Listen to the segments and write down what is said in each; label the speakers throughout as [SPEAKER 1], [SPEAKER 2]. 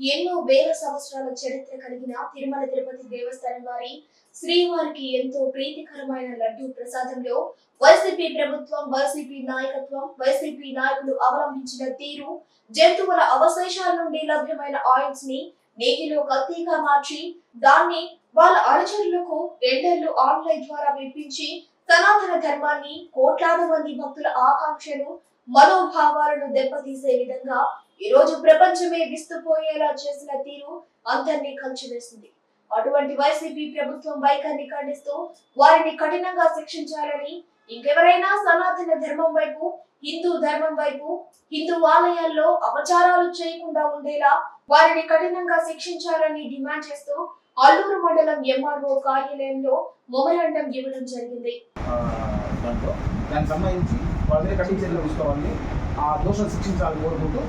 [SPEAKER 1] ఎన్నో వేల సంవత్సరాల చరిత్ర కలిగిన తిరుమల తిరుపతి దేవస్థానం వారి శ్రీవారికి ఎంతో ప్రీతికరమైన లడ్డు ప్రసాదంలో వైసీపీ ప్రభుత్వం వైసీపీ నాయకత్వం వైసీపీ నాయకులు అవలంబించిన తీరు జంతువుల అవశేషాల నుండి లభ్యమైన ఆయిల్స్ని నేతిలో కత్తిగా మార్చి దాన్ని వాళ్ళ అనుచరులకు టెండర్లు ఆన్లైన్ ద్వారా విప్పించి సనాతన ధర్మాన్ని కోట్లాది మంది భక్తుల ఆకాంక్షలు మనోభావాలను దెబ్బతీసే విధంగా ఈ రోజు ప్రపంచమే విస్తుపోయేలా చేసిన తీరు అందరినీ కలిచివేసింది అటువంటి వైసీపీ ప్రభుత్వం వైఖరిని ఖండిస్తూ వారిని కఠినంగా శిక్షించాలని ఇంకెవరైనా సనాతన ధర్మం వైపు హిందూ ధర్మం వైపు హిందూ ఆలయాల్లో అపచారాలు చేయకుండా ఉండేలా వారిని కఠినంగా శిక్షించాలని డిమాండ్ చేస్తూ అల్లూరు మండలం ఎంఆర్ఓ కార్యాలయంలో మొమరండం ఇవ్వడం జరిగింది.
[SPEAKER 2] దానికి సంబంధించి వాళ్ళ కఠిన చర్యలు తీసుకోవాలని ఆ దోషం శిక్షించాలని కోరుకుంటూ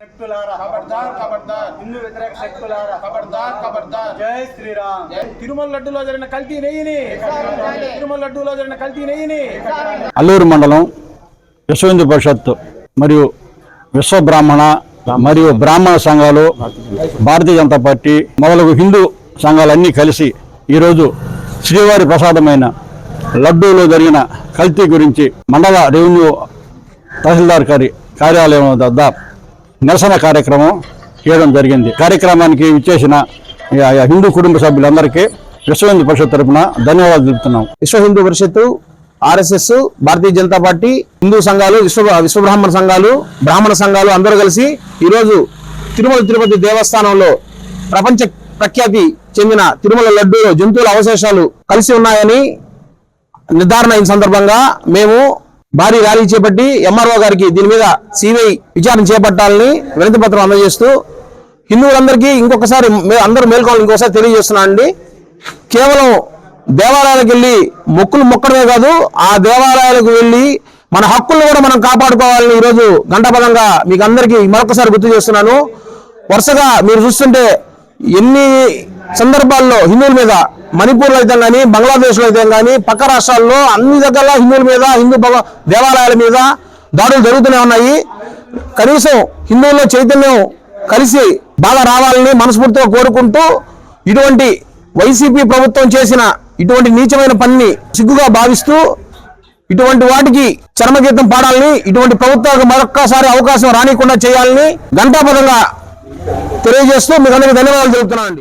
[SPEAKER 3] శక్తులారా.
[SPEAKER 2] ఖబర్దార్ ఖబర్దార్
[SPEAKER 3] హిందూ వ్యతిరేక శక్తులారా.
[SPEAKER 2] ఖబర్దార్ ఖబర్దార్
[SPEAKER 3] జై శ్రీరామ్.
[SPEAKER 2] తిరుమల లడ్డులో జరిగిన కల్తీ నెయ్యిని. తిరుమల లడ్డులో జరిగిన కల్తీ నెయ్యిని.
[SPEAKER 4] అల్లూరు మండలం విశ్వ హిందూ పరిషత్ మరియు విశ్వ బ్రాహ్మణ మరియు బ్రాహ్మణ సంఘాలు భారతీయ జనతా పార్టీ మొదలగు హిందూ సంఘాలన్నీ కలిసి ఈరోజు శ్రీవారి ప్రసాదమైన లడ్డూలో జరిగిన కల్తీ గురించి మండల రెవెన్యూ తహసీల్దార్ గారి కార్యాలయం వద్ద నిరసన కార్యక్రమం చేయడం జరిగింది. కార్యక్రమానికి విచ్చేసిన హిందూ కుటుంబ సభ్యులందరికీ విశ్వ హిందూ పరిషత్ తరపున ధన్యవాదాలు తెలుపుతున్నాం.
[SPEAKER 5] విశ్వ హిందూ పరిషత్తు ఆర్ఎస్ఎస్ భారతీయ జనతా పార్టీ హిందూ సంఘాలు విశ్వ విశ్వ బ్రాహ్మణ సంఘాలు బ్రాహ్మణ సంఘాలు అందరూ కలిసి ఈరోజు తిరుమల తిరుపతి దేవస్థానంలో ప్రపంచ ప్రఖ్యాతి చెందిన తిరుమల లడ్డూలో జంతువుల అవశేషాలు కలిసి ఉన్నాయని నిర్ధారణ అయిన సందర్భంగా మేము భారీ ర్యాలీ చేపట్టి ఎంఆర్ఓ గారికి దీని మీద సిబిఐ విచారణ చేపట్టాలని వినతి పత్రం అందజేస్తూ హిందువులందరికీ ఇంకొకసారి అందరూ మేల్కోవాలని ఇంకొకసారి తెలియజేస్తున్నానండి కేవలం దేవాలయాలకు వెళ్ళి మొక్కులు మొక్కడమే కాదు ఆ దేవాలయాలకు వెళ్ళి మన హక్కులను కూడా మనం కాపాడుకోవాలని ఈరోజు గంటపదంగా మీకు అందరికీ మరొకసారి గుర్తు చేస్తున్నాను. వరుసగా మీరు చూస్తుంటే ఎన్ని సందర్భాల్లో హిందువుల మీద మణిపూర్లో అయితే కానీ బంగ్లాదేశ్లో అయితే కానీ పక్క రాష్ట్రాల్లో అన్ని దగ్గర హిందువుల మీద హిందూ భగ- దేవాలయాల మీద దాడులు జరుగుతూనే ఉన్నాయి. కనీసం హిందువుల్లో చైతన్యం కలిసి బాగా రావాలని మనస్ఫూర్తిగా కోరుకుంటూ ఇటువంటి వైసీపీ ప్రభుత్వం చేసిన ఇటువంటి నీచమైన పనిని సిగ్గుగా భావిస్తూ ఇటువంటి వాటికి చర్మగీతం పాడాలని ఇటువంటి ప్రభుత్వాలకు మరొక్కసారి అవకాశం రానికుండా చేయాలని గంటాపదంగా తెలియజేస్తూ మీకు అందరికీ ధన్యవాదాలు తెలుపుతున్నానండి.